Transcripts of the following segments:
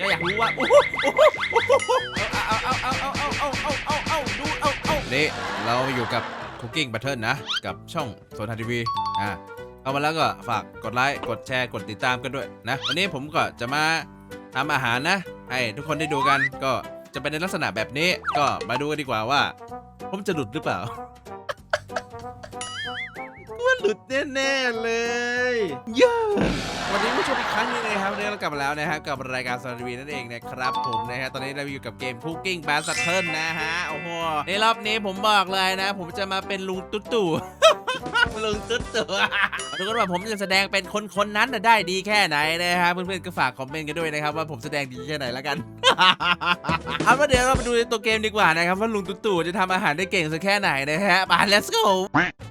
ก็อยากรู้ว่าโอ้โหโอ้โหโอ้โหเอาเอาเอาเอาเอาเอาเอาเอาเอาดูเอาเอานี่เราอยู่กับ Cooking Battle นะ กับช่องโซนทันทีวีอ่าเอามาแล้วก็ฝากกดไลค์กดแชร์กดติดตามกันด้วยนะ วันนี้ผมก็จะมาทำอาหารนะ ให้ทุกคนได้ดูกันก็จะเป็นในลักษณะแบบนี้ก็มาดูกันดีกว่าว่า ผมจะหลุดหรือเปล่า หลุดแน่ๆเลยเย้วันนี้ผู้ชมอีกครั้งหนึงนะครับวันนี้เรากลับมาแล้วนะฮะกับรายการสตรีวีนั่นเองนะครับผมนะฮะตอนนี้เราอยู่กับเกม Cooking b a s t l e นะฮะโอ้โหในรอบนี้ผมบอกเลยนะ ผมจะมาเป็นลุงตุ๊ตู่ ลุงตุ๊ดตู่ทุกคนว่าผมจะแสดงเป็นคนคนนั้นน่ะได้ดีแค่ไหนนะฮะเพื่อนๆก็ฝากคอมเมนต์กันด้วยนะครับว่าผมแสดงดีแค่ไหนแล้วกัน เอาว่าเดี๋ยวเรามาดูในตัวเกมดีกว่านะครับว่าลุงตุ๊ตู่จะทำอาหารได้เก่งสักแค่ไหนนะฮะมา let's go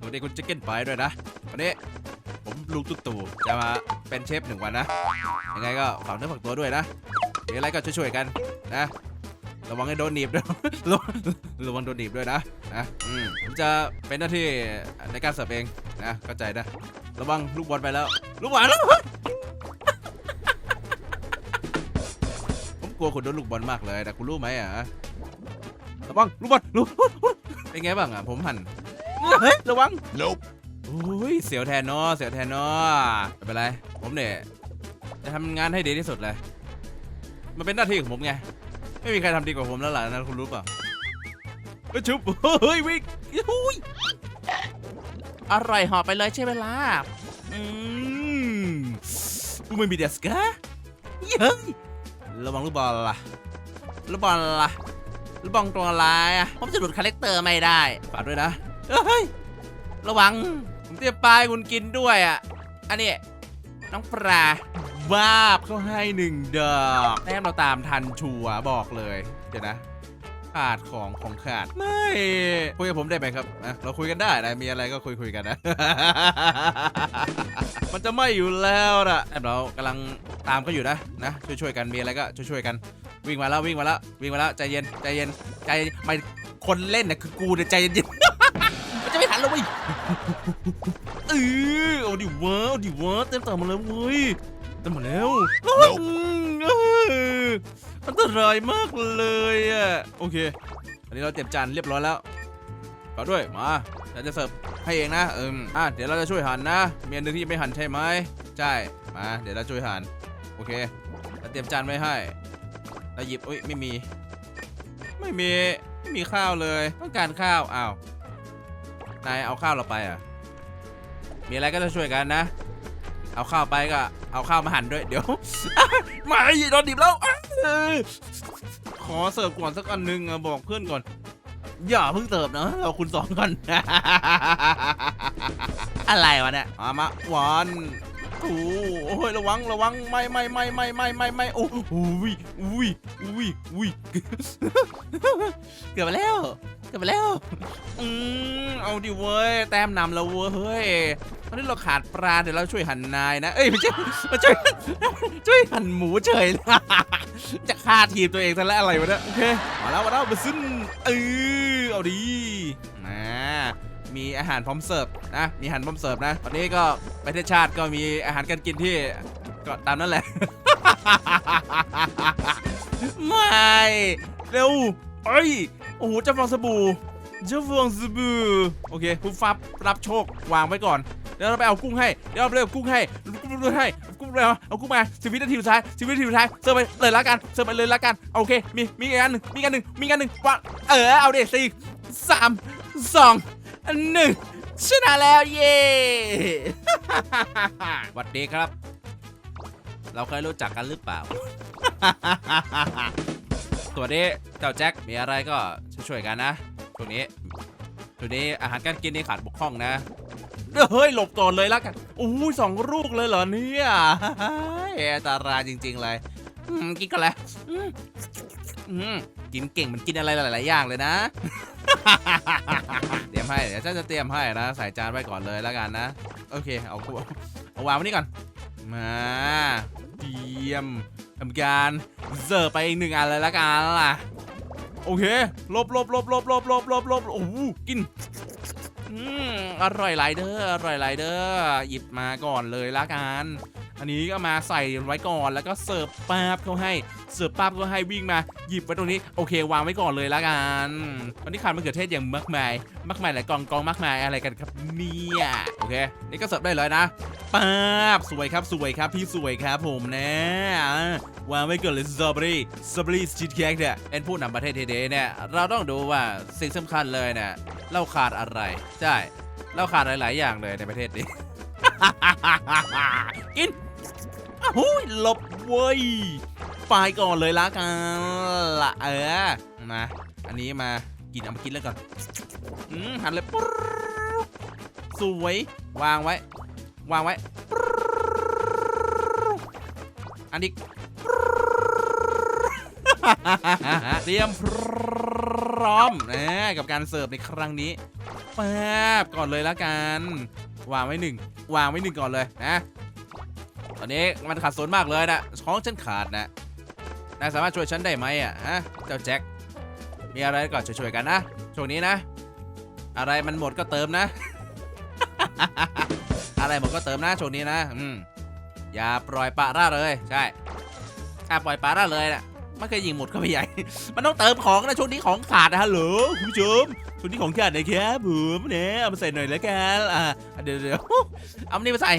สวัสดีคุณ Chicken Pie ด้วยนะวันนี้ผมลุงตุ๊ตู่จะมาเป็นเชฟหนึ่งวันนะยังไงก็ฝากเนื้อฝากตัวด้วยนะมีอะไรก็ช่วยๆกันนะ ระวังให้โดนหนีบด้วยระวังระวังโดนหนีบด้วยนะนะอืมผมจะเป็นหน้าที่ในการเสิร์ฟเองนะเข้าใจนะระวังลูกบอลไปแล้ว ลูกบอลแล้วผมกลัวคุณโดนลูกบอลมากเลยแต่คุณรู้ไหมอะระวังลูกบอลลูกเป็นไงบ้างอะผมหันเฮ้ยระวัง Nope. โอ้ยเสียวแทนเนาะเสียวแทนเนาะไม่เป็นไร ผมเนี่ยจะทำงานให้ดีที่สุดเลย มันเป็นหน้าที่ของผมไง ไม่มีใครทำดีกว่าผมแล้วล่ะนะคุณรู้เปล่าเฮ้ยชุบเฮ้ยวิ่งอุ้ยอร่อยหอไปเลยใช่ไหมล่ะอืมอูไม่มีเดสกะเย้ยระวังลูกบอลล่ะลูกบอลล่ะลูกบอลตัวอะไรอะผมจะหลุดคาแรคเตอร์ไม่ได้ฝากด้วยนะเฮ้ยระวังผมเตรียมปลาให้คุณกินด้วยอะอันนี้น้องปลา บาบเขาให้หนึ่งดอกแต้มเราตามทันชัวบอกเลย เดี๋ยวนะขาดของของขาดไม่ คุยกับผมได้ไหมครับอะเราคุยกันได้นะมีอะไรก็คุยคุยกันนะ มันจะไม่อยู่แล้วนะแต้มเรากำลังตามเขาอยู่นะนะช่วยช่วยๆกันมีอะไรก็ช่วยช่วยๆกัน วิ่งมาแล้ววิ่งมาแล้ววิ่งมาแล้วใจเย็นใจเย็นใจไม่คนเล่นน่ะคือกูเนี่ยใจเย็นมันจะไม่ทันแล้วเว้ยเออเอาดิวะเอาดิวะเต็มต่อมาแล้วเว้ย เต็มมาแล้วอืมเอออันตรายมากเลยอะโอเค อันนี้เราเตรียมจานเรียบร้อยแล้วฝากด้วยมาเราจะเสิร์ฟให้เองนะเอมอะเดี๋ยวเราจะช่วยหั่นนะมีอันหนึงที่ยังไม่หั่นใช่ไหมใช่มาเดี๋ยวเราช่วยหั่นโอเคเราเตรียมจานไว้ให้เราหยิบอุ้ยไม่มี ไม่มีไม่มีข้าวเลยต้องการข้าวอ้าวนายเอาข้าวเราไปอะมีอะไรก็จะช่วยกันนะ เอาข้าวไปก็ เอาข้าวมาหั่นด้วยเดี๋ยวไม่โดนดิบแล้วอขอเสิร์ฟก่อนสักอันหนึงบอกเพื่อนก่อน อย่าเพิ่งเสิร์ฟนะเราคุณสองก่อนอะไรวะเนี่ยมามาวัน โอ้โอ้ยระวังระวังไม่ไม่ไม่ไม่ไม่ไม่ไม่โอ้อุ้ยอุ้ยอุ้ยอุ้ยเกือบไปแล้วเกือบไปแล้วอืมเอาดิเว้ยแต้มนำแล้วเว้ยตอนนี้เราขาดปลาเดี๋ยวเราช่วยหั่นนายนะเอ้ยไม่ใช่มาช่วยช่วยหั่นหมูเฉยจะฆ่าทีมตัวเองซะแล้วอะไรวะเนี่ยโอเคมาแล้วมาแล้วมาซึ้นเออเอาดี มีอาหารพร้อมเสิร์ฟนะมีอาหารพร้อมเสิร์ฟนะตอนนี้ก็ประเทศชาติก็มีอาหารการกินที่ก็ตามนั้นแหละ ไม่เร็วไปโอ้โหเจะฟองสบู่เจ้าฟองสบู่โอเคคุณฟับรับโชควางไว้ก่อนเดี๋ยวเราไปเอากุ้งให้ เดี๋ยวเราไปเอากุ้งให้ กุ้งให้ กุ้งเลยเอากุ้งมาสิบวินาทีสุดท้ายสิบวินาทีสุดท้าย เสิร์ฟไปเลยละกัน เสิร์ฟไปเลยละกัน โอเค มี มีอีกอันหนึ่งมีอีกอันหนึ่งมีอีกอันหนึ่งว่าเออ เอาเด็สี่สามสอง หนึ่งชนะแล้วเย้สวัสดีครับ เราเคยรู้จักกันหรือเปล่า สวัสดีเจ้าแจ็ค มีอะไรก็ช่วยๆกันนะช่วงนี้ช่วงนี้อาหารการกินนี่ขาดบกพร่องนะ เฮ้ยหลบก่อนเลยละกันโอ้ยสองลูกเลยเหรอเนี่ยเอันตรายจริง ๆ เลยกินกันแล้วกินเก่งมันกินอะไรหลายๆอย่างเลยนะ มให้ เดี๋ยวฉันจะเตรียมให้นะ ใส่จานไว้ก่อนเลยแล้วกันนะ โอเค เอาเอาวางไว้นี่ก่อน มา เตรียมทำการเสิร์ฟไปอีกหนึ่งอันเลยละกันล่ะ โอเค ลบลบลบลบลบลบลบลบโอ้โหกิน อร่อยหลายเด้ออร่อยหลายเด้อหยิบมาก่อนเลยละกันอันนี้ก็มาใส่ไว้ก่อนแล้วก็เสิร์ฟปั๊บเขาให้เสิร์ฟปั๊บก็ให้วิ่งมาหยิบไว้ตรงนี้โอเควางไว้ก่อนเลยละกันวันนี้ขาดมะเขือเทศอย่างมากมาย มากมายหลายกองกองมากมายอะไรกันครับเนี่ยโอเค นี่ก็เสิร์ฟได้เลยนะปั๊บสวยครับสวยครับพี่สวยครับผมนะอ่วางไว้ก่อนเลยสตรอเบอรี่สตรอเบอรี่ชีสเค้กเนี่ยเป็นผู้นำประเทศเทเนี่ยเราต้องดูว่าสิ่งสำคัญเลยเนี่ยเราขาดอะไรใช่ เราขาดหลาย ๆ อย่างเลยในประเทศนี้ กินอ้าวหูยหลบเว้ยไปก่อนเลยละกันละเออมาอันนี้มากินเอามากินแล้วก่อนอืมหันเลยสวย วางไว้ วางไว้ อันนี้เตรียมพร้อมนะกับการเสิร์ฟในครั้งนี้ แป๊บก่อนเลยละกัน วางไว้หนึ่งวางไว้หนึ่งก่อนเลยนะตอนนี้มันขาดสนมากเลยนะของฉันขาดนะนายสามารถช่วยฉันได้ไหมอะฮะเจ้าแจ็คมีอะไรก็ช่วยๆกันนะช่วงนี้นะ อะไรมันหมดก็เติมนะ อะไรหมดก็เติมนะช่วงนี้นะอืมอย่าปล่อยปละละเลย ใช่ถ้าปล่อยปละละเลยนะ ไมันเคยยิงหมดก็ไม่ใหญ่ มันต้องเติมของนะช่วงนี้ของขาดนะฮัลโหลคุณผู้ชมช่วงนี้ของขาดนะครับผมเนี่ยเอามาใส่หน่อยแล้วกันอ่าเดี๋ยวเดี๋ยวเอาอันนี้มาใส่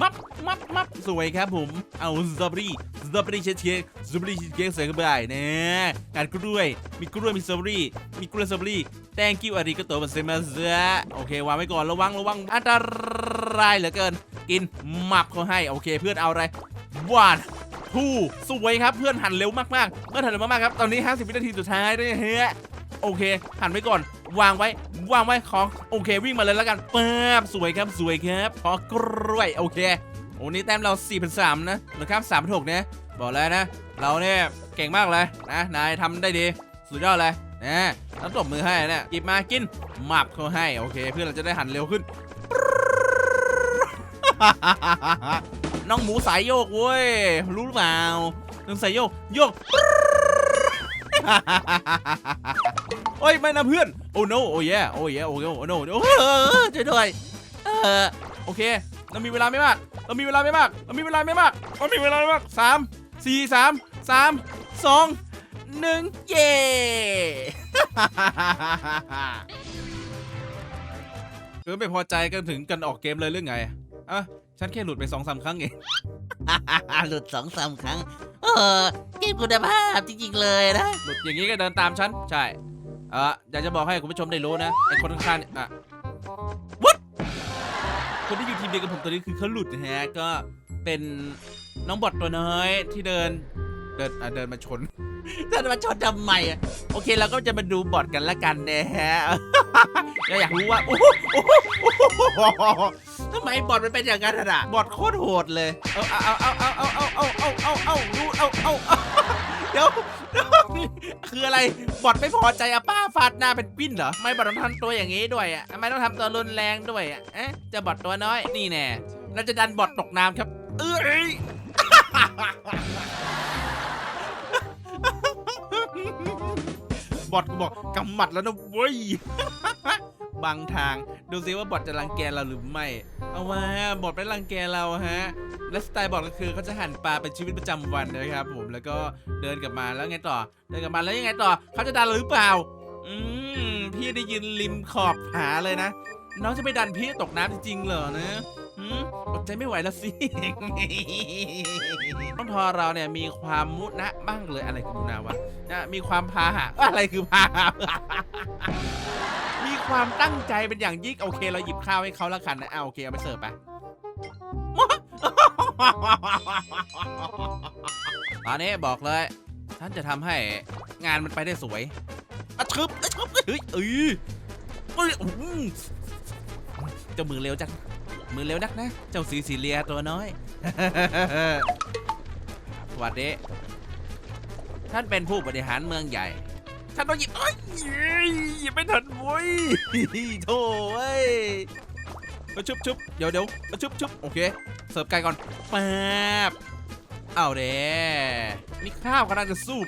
มับมับมับสวยครับผมเอาสตรอเบอรี่สตรอเบอรี่เชสเค้กสตรอเบอรี่เชสเค้กใส่เข้าไปเนี่ยงานกล้วยมีกล้วยมีสตรอเบอรี่มีกล้วยสตรอเบอรี่ thank you อาริกาโตมาเซมาเซโอเควางไว้ก่อนระวังระวังอันตรายเหลือเกิน กินมับเขาให้โอเคเพื่อนเอาอะไรวาน ผู้สวยครับเพื่อนหันเร็วมากๆเพื่อนหันเร็วมากๆครับตอนนี้ 50 วินาทีสุดท้ายด้วยเฮ้ยโอเค หันไว้ก่อน วางไว้ วางไว้ของโอเค วิ่งมาเลยแล้วกันปั๊บสวยครับสวยครับขอกล้วยโอเคโอ้นี่แต้มเรา4 3 0 0นะนะครับ3 6เนี่ยบอกแล้วนะ เราเนี่ยเก่งมากเลยนะนายทำได้ดี สุดยอดเลยนะต้องตบมือให้เนี่ยหยิบมากินหมับเขาให้ โอเค เพื่อนเราจะได้หันเร็วขึ้น น้องหมูสายโยกเว้ย รู้หรือเปล่าน้องสายโยก โยกโอ้ยไม่นะเพื่อน โอ้ no โอ้ยโอ้ยโอ้ยโอ้ no โอ้ช่วยด้วยเออโอเค เรามีเวลาไม่มาก เรามีเวลาไม่มาก เรามีเวลาไม่มาก เรามีเวลาไม่มากสามสี่สามสามสองหนึ่งเย้เออไม่พอใจกันถึงกันออกเกมเลยเรื่องไงอะ ฉันแค่หลุดไปสองสามครั้งเอง หลุดสองสามครั้ง เออเกมคุณภาพจริงๆเลยนะ หลุดอย่างนี้ก็เดินตามฉัน ใช่ เอออยากจะบอกให้คุณผู้ชมได้รู้นะ ไอคนข้างๆเนี่ยอะ what คนที่อยู่ทีมเดียวกับผมตอนนี้คือเขาหลุดนะฮะ ก็เป็นน้องบอทตัวน้อยที่เดิน เดินอะเดินมาชน ท่านมาชนทำไมอะโอเคเราก็จะมาดูบอทกันละกันนะฮะ เราอยากรู้ว่าโอ้โหโอ้โหโอ้โหทำไมบอทมันเป็นอย่างนั้นอะบอทโคตรโหดเลย เอาเอาเอาเอาเอาเอาเอาเอาเอาเอาดูเอาเอาเอาเดี๋ยวเดี๋ยวคืออะไรบอทไม่พอใจอะป้าฟาดหน้าเป็นปิ้นเหรอ ไม่บอทต้องทำตัวอย่างนี้ด้วยอะทำไมต้องทำตัวรุนแรงด้วยอะเอ๊ะจะบอทตัวน้อยนี่แน่เราจะดันบอทตกน้ำครับ เอ้ย บอทกูบอกกำหมัดแล้วนะเว้ย บางทางดูซิว่าบอทจะรังแกเราหรือไม่ เอาว่าบอทไม่รังแกเราฮะ และสไตล์บอทก็คือเขาจะหั่นปลาเป็นชีวิตประจำวันนะครับผมแล้วก็เดินกลับมาแล้วไงต่อ เดินกลับมาแล้วยังไงต่อเขาจะดันเราหรือเปล่า อืมพี่ได้ยืนริมขอบผาเลยนะ น้องจะไปดันพี่ตกน้ำจริงๆเหรอนะ อดใจไม่ไหวแล้วสิ น้องทอเราเนี่ยมีความมุนะบ้างเลยอะไรคือมุนาวะนะมีความพาหะอะไรคือพาหะมีความตั้งใจเป็นอย่างยิ่งโอเคเราหยิบข้าวให้เขาล้วกันนะเอะโอเคเอาไปเสิร์ฟไปตอนนี้บอกเลยฉันจะทำให้งานมันไปได้สวยอะชึบอะชึบเฮ้ยเอ้ยเอ้ยอื้อหือเจ้ามือเร็วจัง มือเร็วนักนะ เจ้าสีสีเลียตัวน้อย สวัสดี ท่านเป็นผู้บริหารเมืองใหญ่ ท่านต้องหยิบเอ้ยหยิบไม่ทันเว้ยโถ่เว้ยเอาชุบชุบเดี๋ยวเดี๋ยวเอาชุบชุบโอเค เสิร์ฟไก่ก่อนป๊บเอาเด้มีข้าวกำลังจะสุก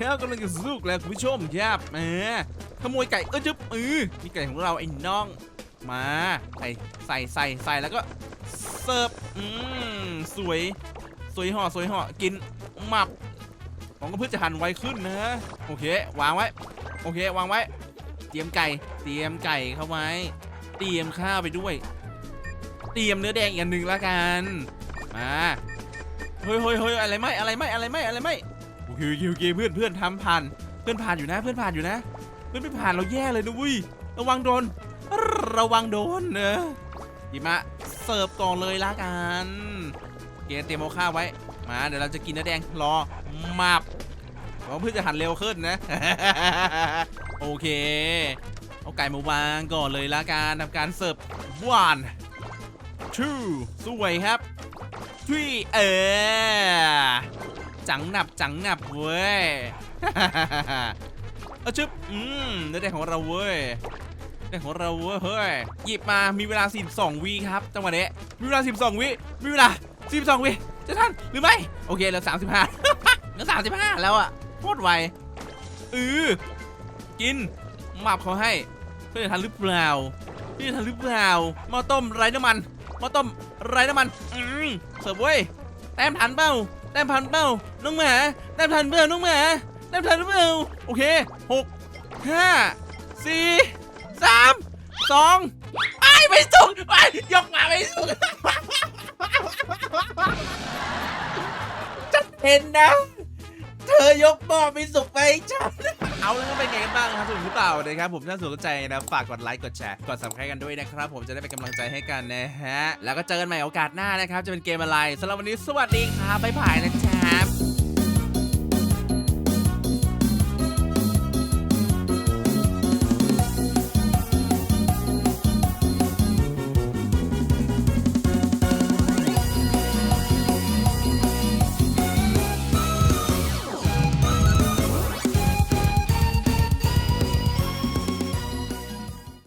ข้าวกำลังจะสุกแล้วคุณผู้ชมครับแหมขโมยไก่เออจุ๊บเออมีไก่ของเราไอ้น้อง มาใส่ใส่ใส่ใส่แล้วก็เสิร์ฟอืมสวย สวยห่อสวยห่อกินหมับของก็เพื่อจะหั่นไวขึ้นนะ โอเควางไว้ โอเควางไว้ เตรียมไก่ เตรียมไก่เข้าไว้ เตรียมข้าวไปด้วย เตรียมเนื้อแดงอีกอันหนึ่งละกัน มาเฮ้ยเฮ้ยเฮ้ยอะไรไม่อะไรไม่อะไรไม่อะไรไม่โอเคโอเคโอเคเพื่อนเพื่อนทำผ่าน เพื่อนผ่านอยู่นะ เพื่อนผ่านอยู่นะ เพื่อนไม่ผ่านเราแย่เลยนะวุ้ยระวังโดน ระวังโดนเนอะหยิบมาเสิร์ฟก่อนเลยละกันเกณฑ์เตรียมเอาข้าวไว้ มาเดี๋ยวเราจะกินเนื้อแดงรอมับเพราะเพื่อจะหันเร็วขึ้นนะ โอเค เอาไก่มาวางก่อนเลยละกันทำการเสิร์ฟหวานชูสวยครับทรีเออจังหนับจังหนับเว้ยเอาชึบ อืมเนื้อแดงของเราเว้ย เนื้อแดงของเราเฮ้ยหยิบมามีเวลา42วิครับจังหวะนี้มีเวลา 12วิมีเวลา42วิจะทันหรือไม่โอเคเหลือ35เหลือ35 แล้วอะโคตรไวเออกินหมับเขาให้เพื่อนจะทันหรือเปล่าเพื่อนจะทันหรือเปล่าม้อต้มไร้น้ำมันม้อต้มไร้น้ำมันอืมเสิร์ฟเว้ยแต้มทันเป้าแต้มทันเป้าน้องหมาแต้มทันเป้าน้องหมาได้มทันเปล่าโอเคหกห้าสี่ สองไอ้ไม่สุกไอ้ยกมาไม่สุกฉันเห็นนะ เธอยกหม้อไม่สุกไปฉันเอาแล้วก็เป็นไงกันบ้างครับสนุกหรือเปล่านะครับผมถ้าสนใจนะฝากกดไลค์กดแชร์กด subscribe กันด้วยนะครับ ผมจะได้เป็นกำลังใจให้กันนะฮะ แล้วก็เจอกันใหม่โอกาสหน้านะครับ จะเป็นเกมอะไรสำหรับวันนี้สวัสดีครับบ๊ายบายนะจ๊ะ